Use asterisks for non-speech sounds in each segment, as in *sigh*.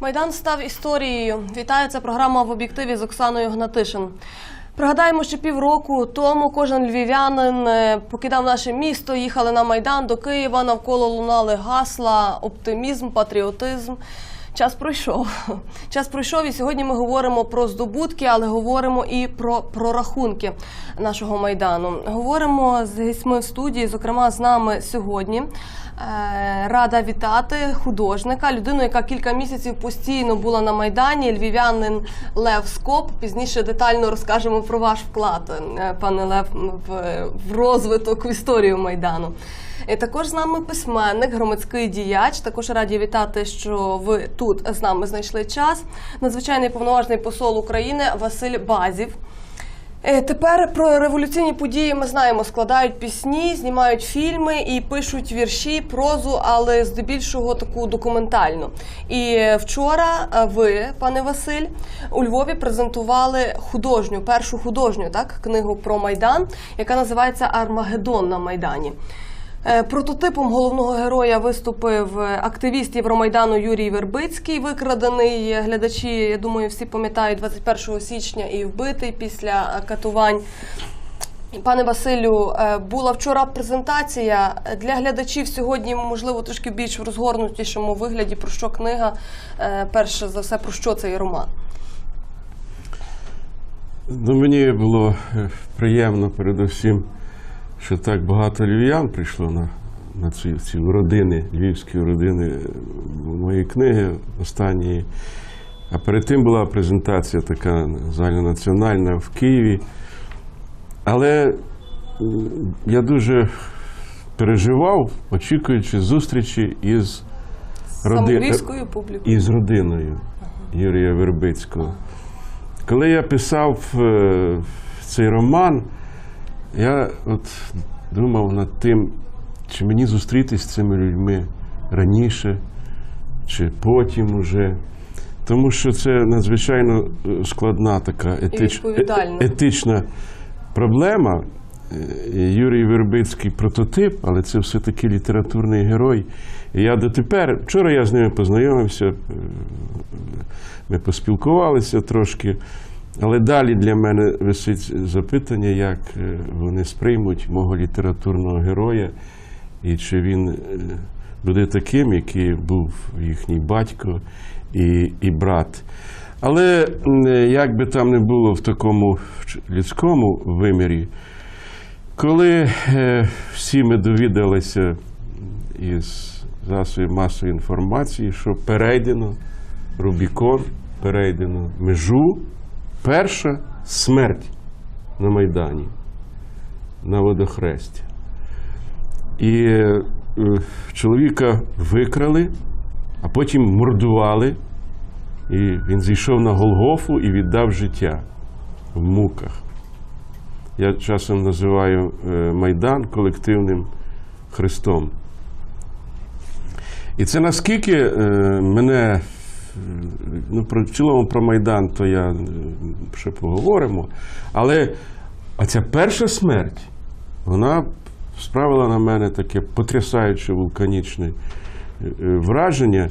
Майдан став історією. Це програма в об'єктиві з Оксаною Гнатишин. Пригадаємо, що півроку тому кожен львів'янин е, покидав наше місто, їхали на майдан до Києва. Навколо лунали гасла, оптимізм, патріотизм. Час пройшов. *laughs* Час пройшов, і сьогодні ми говоримо про здобутки, але говоримо і про прорахунки нашого майдану. Говоримо з гісьми в студії. Зокрема, з нами сьогодні Рада вітати художника, людину, яка кілька місяців постійно була на майдані. Львів'янин Лев Скоп. Пізніше детально розкажемо про ваш вклад, е, пане Лев, в, розвиток в історію майдану. І також з нами письменник, громадський діяч. Також раді вітати, що ви тут з нами знайшли час. Надзвичайний повноважний посол України Василь Базів. Е, Тепер про революційні події ми знаємо, складають пісні, знімають фільми і пишуть вірші, прозу, але здебільшого таку документальну. І вчора е, ви, пане Василь, у Львові презентували художню, першу художню так, книгу про Майдан, яка називається Армагеддон на Майдані. Е, Прототипом головного героя виступив е, активіст Євромайдану Юрій Вербицький, викрадений глядачі. Я думаю, всі пам'ятають 21 січня і вбитий після катувань. Пане Василю, е, була вчора презентація для глядачів сьогодні, можливо, трошки більш в розгорнутішому вигляді. Про що книга? Перше за все, про що цей роман? Ну, мені було приємно передусім, що так багато львів'ян прийшло на, на ці, ці родини, львівські родини е, моєї книги останньої. А перед тим була презентація така загальнонаціональна в Києві. Але я дуже переживав, очікуючи зустрічі із роди- публікою. із родиною Юрія Вербицького. Коли я писав е, цей роман, я от думав над тим, чи мені зустрітися з цими людьми раніше, чи потім уже. Тому що це надзвичайно е, складна така етич... е- етична проблема. Е, Юрій Вербицький прототип, але це все-таки літературний герой. І я дотепер, вчора я з ними познайомився, ми поспілкувалися трошки, але далі для мене висить запитання, як е, вони сприймуть мого літературного героя, і чи він е, буде таким, який був їхній батько і, і брат. Але як би там не було в такому людському вимірі, коли е, всі ми довідалися із засобів масової інформації, що перейдено Рубікон, перейдено межу, перша смерть на Майдані, на водохресті. І е, чоловіка викрали, а потім мордували, і він зійшов на Голгофу і віддав життя в муках. Я часом називаю е, Майдан колективним Христом. І це наскільки е, мене, ну, про, в цілому про Майдан, то я е, ще поговоримо. Але оця перша смерть, вона справила на мене таке потрясаюче вулканічне е, е, враження.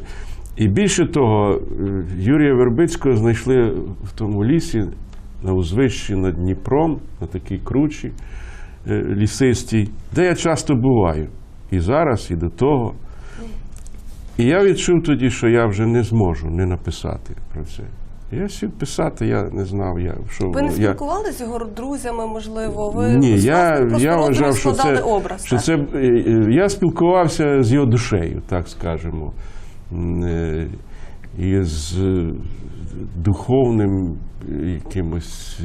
І більше того, Юрія Вербицького знайшли в тому лісі на узвищі над Дніпром, на такій кручі лісистій, де я часто буваю. І зараз, і до того. І я відчув тоді, що я вже не зможу не написати про це. Я сів писати, я не знав, я, що Ви не спілкувалися з його друзями, можливо? Ви ні, просто- я, просто я вважав, що це, образ. що це е, е, я спілкувався з його душею, так скажемо, е, і з духовним якимось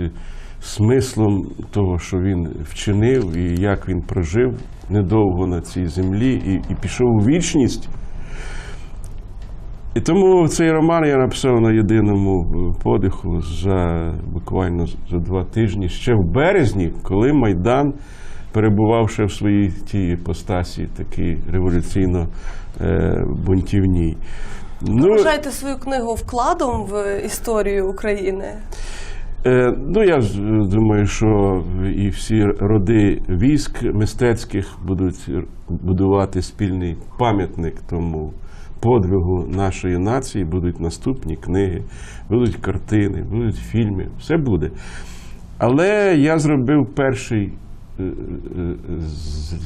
смислом того, що він вчинив, і як він прожив недовго на цій землі, і, і пішов у вічність. І тому цей роман я написав на єдиному е, подиху за буквально за два тижні, ще в березні, коли Майдан перебував ще в своїй тій іпостасі, такій революційно е. Ну, вважаєте свою книгу вкладом в історію України? Е, ну, я думаю, що і всі роди військ мистецьких будуть будувати спільний пам'ятник тому подвигу нашої нації, будуть наступні книги, будуть картини, будуть фільми, все буде. Але я зробив перший е, е, з-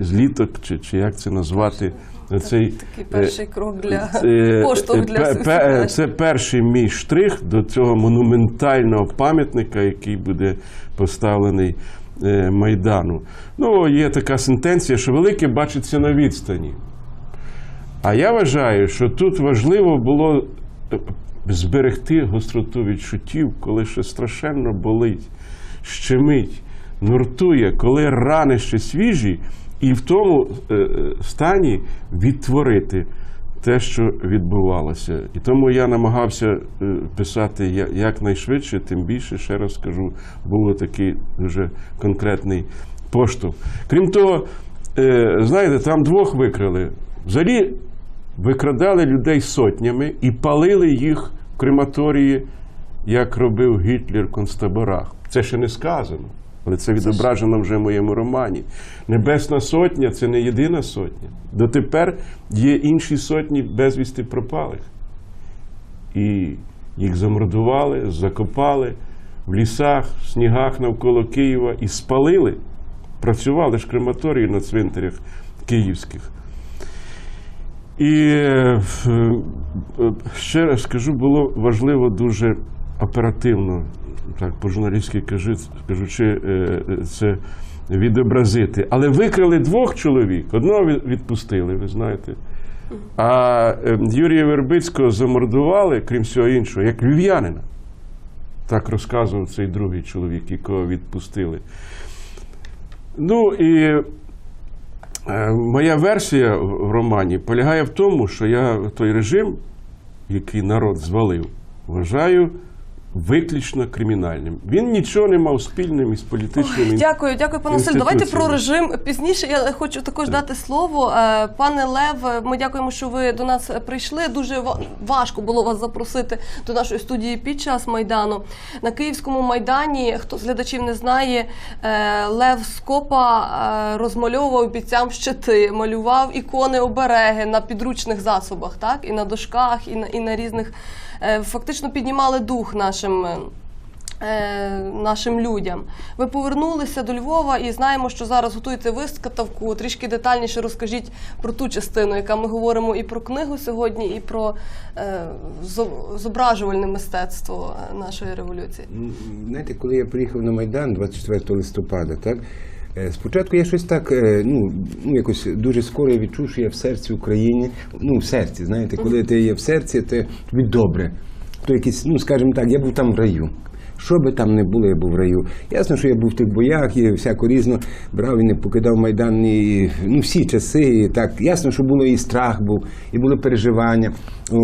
зліток, чи, чи як це назвати, цей Такий перший крок для Е, *laughs* поштовх для наших. Це перший мій штрих до цього монументального пам'ятника, який буде поставлений е, Майдану. Ну, є така сентенція, що велике бачиться на відстані. А я вважаю, що тут важливо було зберегти гостроту відчуттів, коли ще страшенно болить, щемить, нуртує, коли рани ще свіжі, і в тому е, е, стані відтворити те, що відбувалося. І тому я намагався е, писати якнайшвидше, тим більше, ще раз скажу, був такий дуже конкретний поштовх. Крім того, знаєте, там двох викрали. Взагалі викрадали людей сотнями і палили їх в крематорії, як робив Гітлер в концтаборах. Це ще не сказано, але це відображено вже в моєму романі. Небесна сотня це не єдина сотня. Дотепер є інші сотні безвісти пропалих. І їх замордували, закопали в лісах, в снігах навколо Києва і спалили. Працювали ж крематорії на цвинтарях київських. І е, ще раз скажу, було важливо дуже оперативно, так по-журналістськи кажучи, е, це відобразити. Але викрали двох чоловік, одного відпустили, ви знаєте. А е, Юрія Вербицького замордували, крім всього іншого, як львів'янина. Так розказував цей другий чоловік, якого відпустили. Ну і Моя версія в романі полягає в тому, що я той режим, який народ звалив, вважаю виключно кримінальним. Він нічого не мав спільним із політичним. ін- Дякую, дякую, пане Василь. Давайте про режим пізніше. Я хочу також дати слово. Е, Пане Лев, ми дякуємо, що ви до нас прийшли. Дуже ва- важко було вас запросити до нашої студії під час майдану. На Київському майдані, хто з глядачів не знає, е, Лев Скопа е, розмальовував бійцям щити, малював ікони обереги на підручних засобах, так і на дошках, і на і на різних фактично піднімали дух нашим. е, е, нашим людям. Ви повернулися до Львова і знаємо, що зараз готуєте виставку. Трішки детальніше розкажіть про ту частину, яка ми говоримо і про книгу сьогодні, і про е, зображувальне мистецтво нашої революції. Знаєте, коли я приїхав на Майдан 24 листопада, так е, спочатку я щось так, ну, ну якось дуже скоро відчув, що я в серці України, ну в серці, знаєте, коли ти є в серці, то тобі добре. То якийсь, ну скажімо так, я був там в раю. Що би там не було, я був в раю. Ясно, що я був в тих боях і всяко різно брав і не покидав Майдан і ну, всі часи. І так ясно, що було і страх був, і було переживання.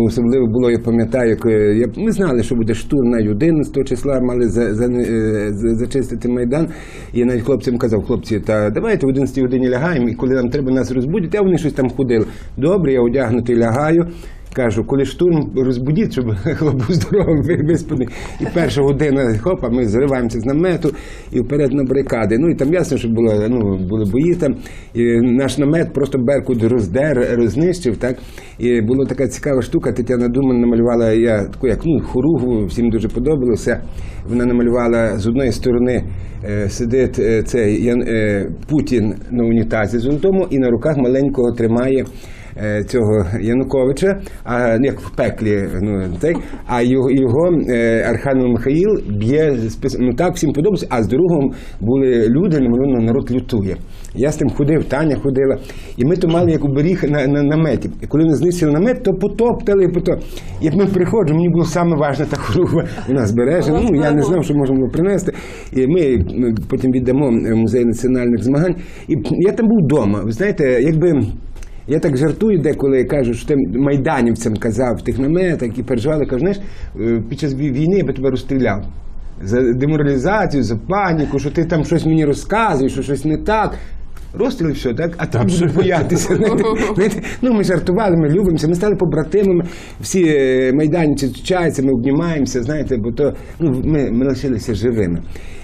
Особливо було, я пам'ятаю, як я, ми знали, що буде штурм навіть 11 числа, мали за, за, е, за- зачистити Майдан. І навіть хлопцям казав, хлопці, та давайте в 11 годині лягаємо, і коли нам треба нас розбудити, а вони щось там ходили. Добре, я одягнутий лягаю. Кажу, коли штурм розбудіть, щоб *laughs* хлоп був здоровий, виспаний. І перша година, хопа, ми зриваємося з намету і вперед на барикади. Ну і там ясно, що було, ну, були бої там. І наш намет просто Беркут роздер, рознищив. Так? І була така цікава штука. Тетяна Думан намалювала я таку, як ну, хоругву, всім дуже подобалося. Вона намалювала з одної сторони. е, Сидить е, цей е, Путін на унітазі з золотому і на руках маленького тримає цього Януковича, а ну, як в пеклі, ну цей, а його, його е, Архангел Михаїл б'є ну так всім подобається, а з другом були люди, намалювано народ лютує. Я з тим ходив, Таня ходила, і ми то мали як оберіг на, на наметі. І коли вони знищили намет, то потоптали, потоп. Як ми приходимо, мені було саме важне та хоругва у нас збережена. Ну я не знав, що було принести. І ми ну, потім віддамо в музей національних змагань. І я там був вдома. Ви знаєте, якби. Я так жартую деколи кажу, що тим майданівцям казав в тих наметах, які переживали, кажу, знаєш, е, під час війни я би тебе розстріляв. За деморалізацію, за паніку, що ти там щось мені розказуєш, що щось не так. Розстріл і все, так? А там будуть боятися. *laughs* Знаєте, ну ми жартували, ми любимося, ми стали побратимами, всі е, майданці зустрічаються, ми обнімаємося, знаєте, бо то ну, ми, ми лишилися живими.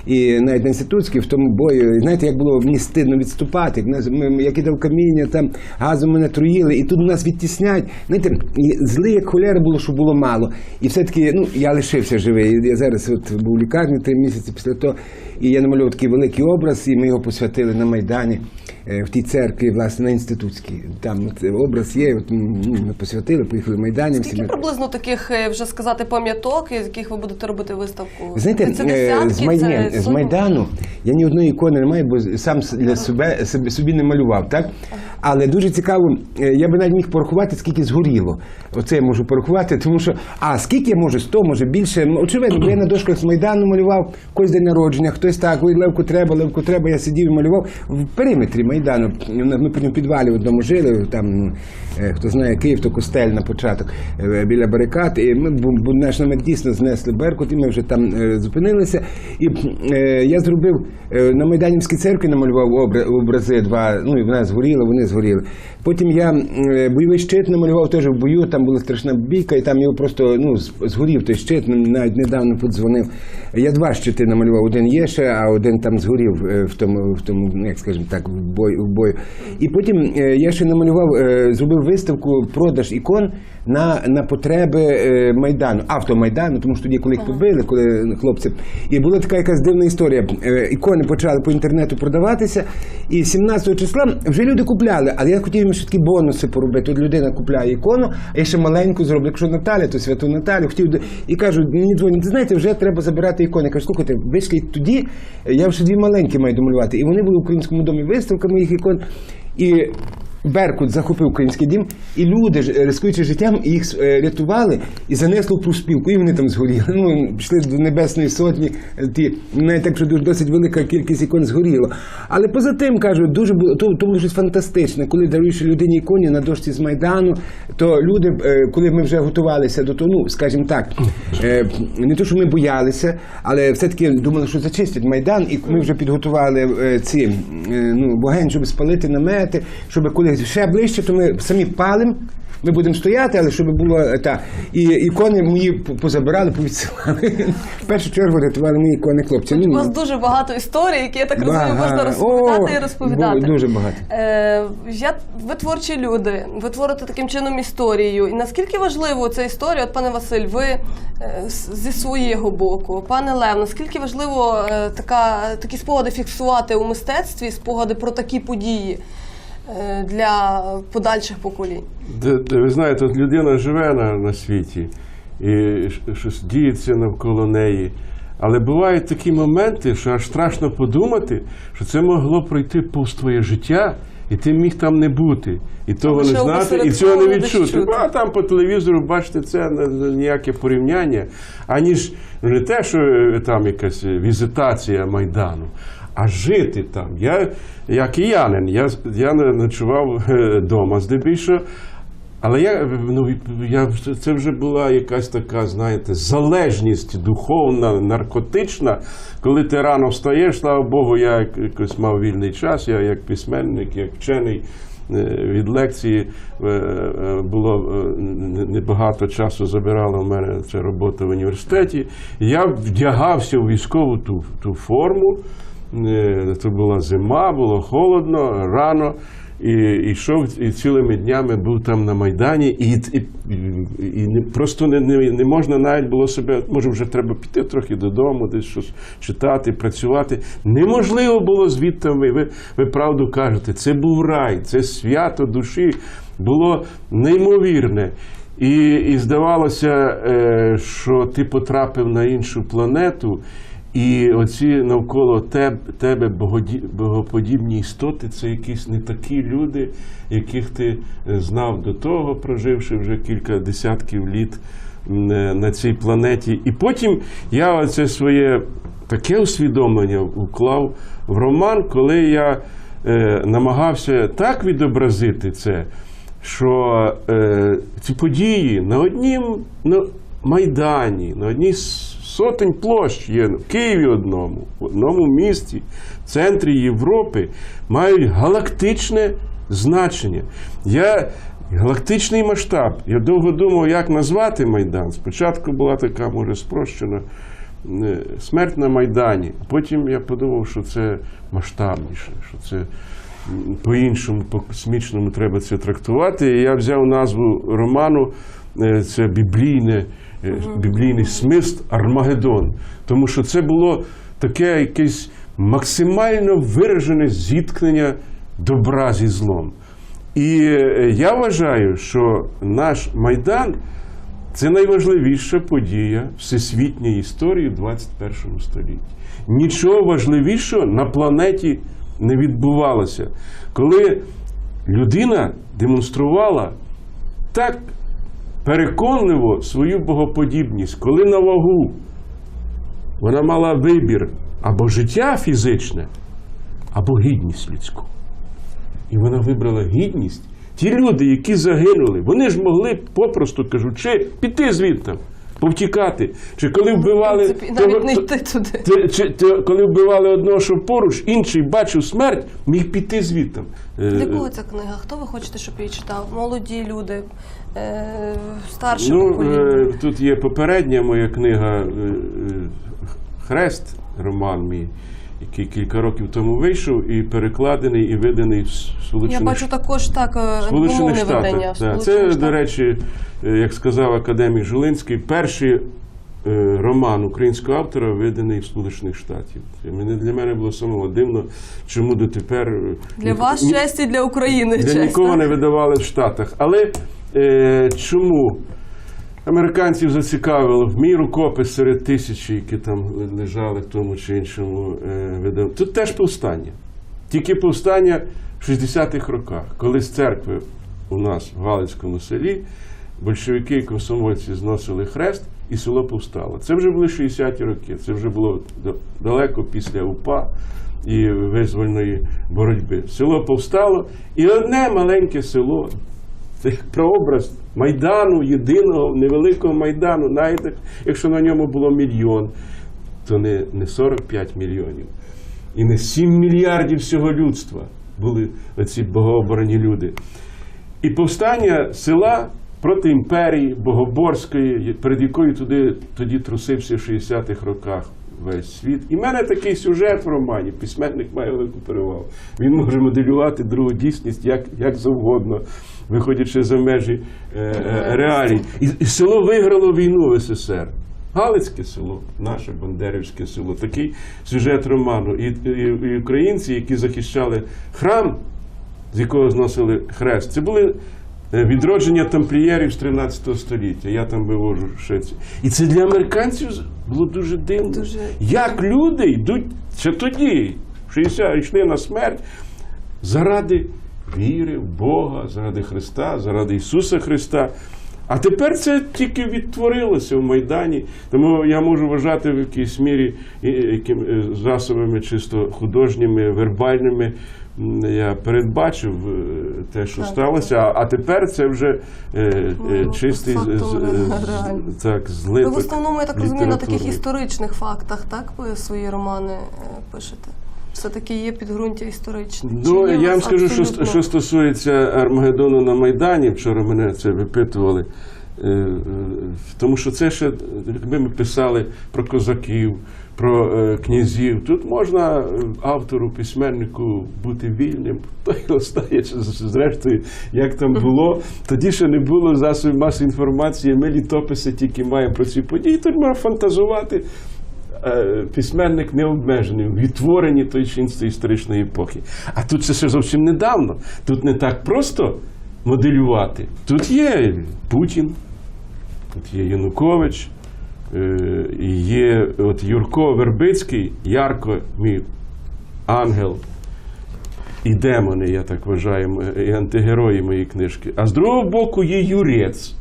І навіть на інститутській в тому бою, знаєте, як було мені стидно відступати, як ми, я кидав каміння, там газом мене труїли, і тут нас відтіснять. Знаєте, і злий як холера було, що було мало. І все-таки ну, я лишився живий. Я зараз от був у лікарні три місяці після того, і я намалював такий великий образ, і ми його посвятили на Майдані. Е, В тій церкві, власне, на інститутській. Там образ є. От, ну, ми посвятили, поїхали в Майдані. всі Скільки ми- приблизно таких, е, вже сказати, пам'яток, із яких ви будете робити виставку? Знаєте, це е, десятки, з, Май... це з? Майдану я ні одної ікони не маю, бо сам для себе собі, не малював, так? Але дуже цікаво, я би навіть міг порахувати, скільки згоріло. Оце я можу порахувати, тому що, а скільки я можу, 100, може більше. Очевидно, бо я на дошках з Майдану малював, когось день народження, хтось так, ой, Левку треба, Левку треба, я сидів і малював в периметрі Майдану. Ми в підвалі в одному жили, там, е, хто знає Київ, то костель на початок е, біля барикад. І ми, бо, наш намет дійсно знесли Беркут, і ми вже там е, зупинилися. І я зробив на Майданівській церкві намалював образи два, ну і вона згоріла, вони згоріли. Потім я бойовий щит намалював теж в бою, там була страшна бійка, і там його просто ну, згорів той щит, навіть недавно подзвонив. Я два щити намалював, один є ще, а один там згорів в тому, в тому, ну, як скажемо так, в В бою. І потім е, я ще намалював, е, зробив виставку продаж ікон на, на потреби е, Майдану, автомайдану, тому що тоді, коли їх побили, коли хлопці. І була така якась дивна історія. Ікони почали по інтернету продаватися, і 17 числа вже люди купляли, але я хотів їм ще такі бонуси поробити. От людина купляє ікону, а я ще маленьку зроблю. Якщо Наталя, то святу Наталю хотів і кажу, мені дзвонять, ти знаєте, вже треба забирати ікони. Я кажу, слухайте, вийшли тоді, я вже дві маленькі маю домалювати. І вони були в українському домі виставка моїх ікон. І Беркут захопив український дім, і люди, е, рискуючи життям, їх е, рятували і занесло в профспілку, і вони там згоріли. *laughs* Ну, пішли до Небесної сотні, е, ті, навіть так, що досить велика кількість ікон згоріло. Але поза тим, кажу, дуже було, то, то було щось фантастичне. Коли даруєш людині іконі на дошці з Майдану, то люди, коли ми вже готувалися до того, ну, скажімо так, не то, що ми боялися, але все-таки думали, що зачистять Майдан, і ми вже підготували ці ну, вогонь, щоб спалити намети, щоб коли ще ближче, то ми самі палимо. Ми будемо стояти, але щоб було та і ікони мої позабирали, повідсилали. В першу чергу рятували мої ікони хлопці. У вас дуже багато історій, які я так розумію, можна розповідати і розповідати. Дуже багато. Е, я, ви творчі люди, ви творите таким чином історію. І наскільки важливо ця історія, от пане Василь, ви е, зі свого боку, пане Лев, наскільки важливо е, така, такі спогади фіксувати у мистецтві, спогади про такі події для подальших поколінь? Де, де, ви знаєте, от людина живе на, на світі і щось діється навколо неї. Але бувають такі моменти, що аж страшно подумати, що це могло пройти повз твоє життя, і ти міг там не бути, і того не знати, і цього не відчути. чути. А там по телевізору бачите, це ніяке порівняння, аніж не те, що е, там якась е, візитація Майдану. А жити там. Я, як киянин, я, я не ночував вдома здебільшого, але я, ну, я, це вже була якась така, знаєте, залежність духовна, наркотична. Коли ти рано встаєш, слава Богу, я якось мав вільний час, я як письменник, як вчений. е, Від лекції е, е, було е, небагато часу забирала в мене ця робота в університеті. Я вдягався у військову ту, ту форму. Е, Це була зима, було холодно, рано. І йшов і цілими днями був там на Майдані, і, і, і просто не, не, не можна навіть було себе, може, вже треба піти трохи додому, десь щось читати, працювати. Неможливо було звідти. Ви, ви, ви правду кажете, це був рай, це свято душі було неймовірне. І, і здавалося, е, що ти потрапив на іншу планету. І оці навколо теб, тебе богоподібні істоти це якісь не такі люди, яких ти е, знав до того, проживши вже кілька десятків літ е, на цій планеті. І потім я оце своє таке усвідомлення вклав в роман, коли я е, намагався так відобразити це, що е, ці події на однім на Майдані, на одній сотень площ є в Києві одному, в одному місті, в центрі Європи, мають галактичне значення. Я галактичний масштаб. Я довго думав, як назвати Майдан. Спочатку була така, може, спрощена е, смерть на Майдані. Потім я подумав, що це масштабніше, що це по-іншому, по-космічному треба це трактувати. І я взяв назву роману, е, це біблійне, біблійний смист Армагеддон. Тому що це було таке якесь максимально виражене зіткнення добра зі злом. І е, я вважаю, що наш Майдан це найважливіша подія всесвітньої історії в 21 столітті. Нічого важливішого на планеті не відбувалося, коли людина демонструвала так переконливо свою богоподібність, коли на вагу вона мала вибір або життя фізичне, або гідність людську. І вона вибрала гідність. Ті люди, які загинули, вони ж могли, попросту кажучи, піти звідти, повтікати. Чи коли вбивали. Навіть не йти туди. Те- чи- те- коли вбивали одного, що поруч, інший бачив смерть, міг піти звідти. Е, Для кого ця книга? Хто ви хочете, щоб її читав? Молоді люди, старші Ну, покоління? е, тут є попередня моя книга е, е, Хрест, роман мій, який кілька років тому вийшов і перекладений і виданий в С- Я бачу також так е, Сполучених Штатах. видання. в Да. Це, Сполучених до речі, е, як сказав академік Жулинський, перший е, роман українського автора виданий в Сполучених Штатів. Це мене для мене було самого дивно, чому дотепер Для ні- вас ні- честь і для України для честь. нікого так? не видавали в Штатах. Але е, чому американців зацікавило мій рукопис серед тисячі, які там лежали в тому чи іншому е, видав. Тут теж повстання. Тільки повстання в 60-х роках, коли з церкви у нас в Галицькому селі большевики і комсомольці зносили хрест, і село повстало. Це вже були 60-ті роки, це вже було далеко після УПА і визвольної боротьби. Село повстало, і одне маленьке село. Це прообраз Майдану, єдиного невеликого Майдану, навіть якщо на ньому було мільйон, то не, не 45 мільйонів і не 7 мільярдів всього людства були оці богообрані люди. І повстання села проти імперії Богоборської, перед якою туди тоді трусився в 60-х роках весь світ. І в мене такий сюжет в романі. Письменник має велику перевагу. Він може моделювати другу дійсність як, як завгодно, виходячи за межі е, е, реалій. І, і село виграло війну в СССР. Галицьке село, наше Бандерівське село, такий сюжет роману. І, і, і українці, які захищали храм, з якого зносили хрест, це були відродження тамплієрів з 13 століття. Я там вивожу ще ці. І це для американців було дуже дивно. Дуже. Як люди йдуть ще тоді, в 60 йшли на смерть заради віри в Бога, заради Христа, заради Ісуса Христа. А тепер це тільки відтворилося в Майдані. Тому я можу вважати в якійсь мірі яким, е, засобами чисто художніми, вербальними. Я передбачив е, те, що Так, сталося, а, а тепер це вже е, е, Ну, чистий з- так, злиток. Ви в основному, я так розумію, на таких історичних фактах, так? Ви свої романи е, пишете? Все-таки є підґрунтя історичне. Ну, я вам скажу, що, що стосується Армагеддону на Майдані, вчора мене це випитували. Е, е, Тому що це ще, якби ми писали про козаків, про е, князів, тут можна автору, письменнику бути вільним. *laughs* Той його стає зрештою, як там було. Тоді ще не було засобів масової інформації. Ми літописи тільки маємо про ці події. Тут можна фантазувати. Письменник не обмежений в відтворенні тої чи іншої історичної епохи. А тут це ще зовсім недавно. Тут не так просто моделювати. Тут є Путін, тут є Янукович, е, є от Юрко Вербицький, Ярко, мій ангел. І демони, я так вважаю, і антигерої моєї книжки. А з другого боку є Юрець,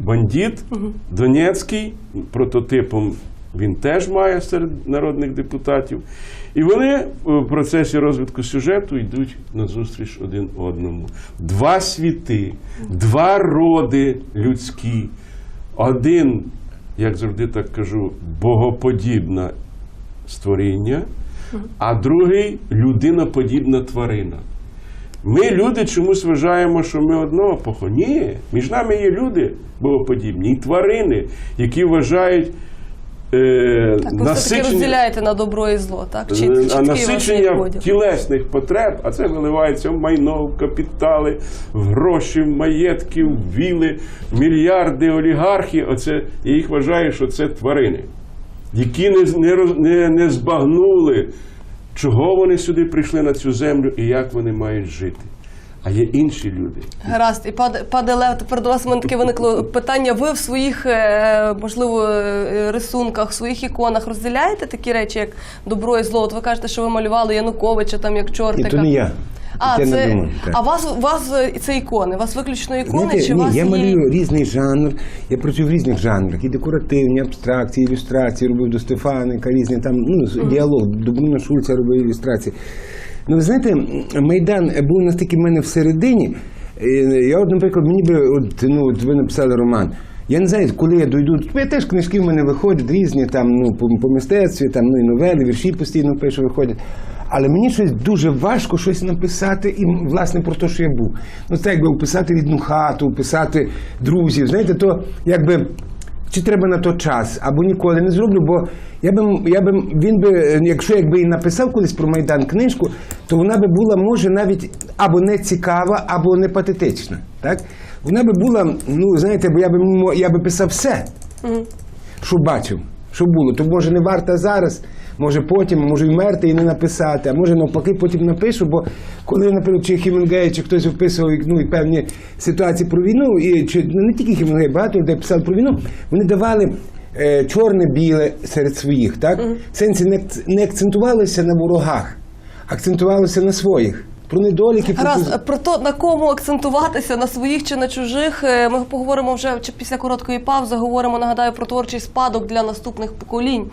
бандит Донецький, прототипом він теж має серед народних депутатів. І вони в процесі розвитку сюжету йдуть назустріч один одному. Два світи, два роди людські. Один як завжди так кажу, богоподібне створіння, а другий людиноподібна тварина. Ми, люди, чомусь вважаємо, що ми одного похо. Ні, між нами є люди богоподібні і тварини, які вважають е, Так, ви все-таки розділяєте на добро і зло, так? Е, чіткий насичення тілесних потреб, а це виливається в майно, в капітали, в гроші, в маєтки, в віли, в мільярди олігархи. Оце я їх вважаю, що це тварини, які не, не, не, не збагнули, чого вони сюди прийшли на цю землю і як вони мають жити. А є інші люди. Гаразд, і пане, пане Лев, тепер до вас у мене таке виникло питання. Ви в своїх, е, можливо, е, рисунках, в своїх іконах розділяєте такі речі, як добро і зло? От ви кажете, що ви малювали Януковича там як І чортика. то не я. А, Я це, так. а вас, у вас е, це ікони? У вас виключно ікони? Знаєте, чи ні, вас я є... малюю різний жанр. Я працюю в різних жанрах. І декоративні, абстракції, ілюстрації робив до Стефаника, різні там ну, діалог. До Бруно Шульца робив ілюстрації. Ну, ви знаєте, Майдан був настільки в мене всередині. Я, от, наприклад, мені би, от, ну, от ви написали роман. Я не знаю, коли я дойду. Я теж книжки в мене виходять різні, там, ну, по, по мистецтві, там, ну, і новели, вірші постійно пишу, виходять. Але мені щось дуже важко щось написати і власне про те, що я був. Ну це якби описати рідну хату, описати друзів. Знаєте, то якби чи треба на то час, або ніколи не зроблю, бо я би, я би він би, якщо якби і написав колись про Майдан книжку, то вона би була, може, навіть або не цікава, або не патетична. Так? Вона би була, ну знаєте, бо я би я би писав все що бачив, що було. То може не варта зараз, може потім, може й мерти і не написати, а може навпаки потім напишу, бо коли, наприклад, чи Хімінгей, чи хтось описував ну, і певні ситуації про війну, і чи ну, не тільки Хімінгей, багато людей писали про війну, вони давали. е, Чорне-біле серед своїх, так? В сенсі не, не акцентувалися на ворогах, акцентувалися на своїх. Про недоліки, про Раз про то на кому акцентуватися на своїх чи на чужих. е, Ми поговоримо вже чи після короткої паузи. Говоримо, нагадаю, про творчий спадок для наступних поколінь.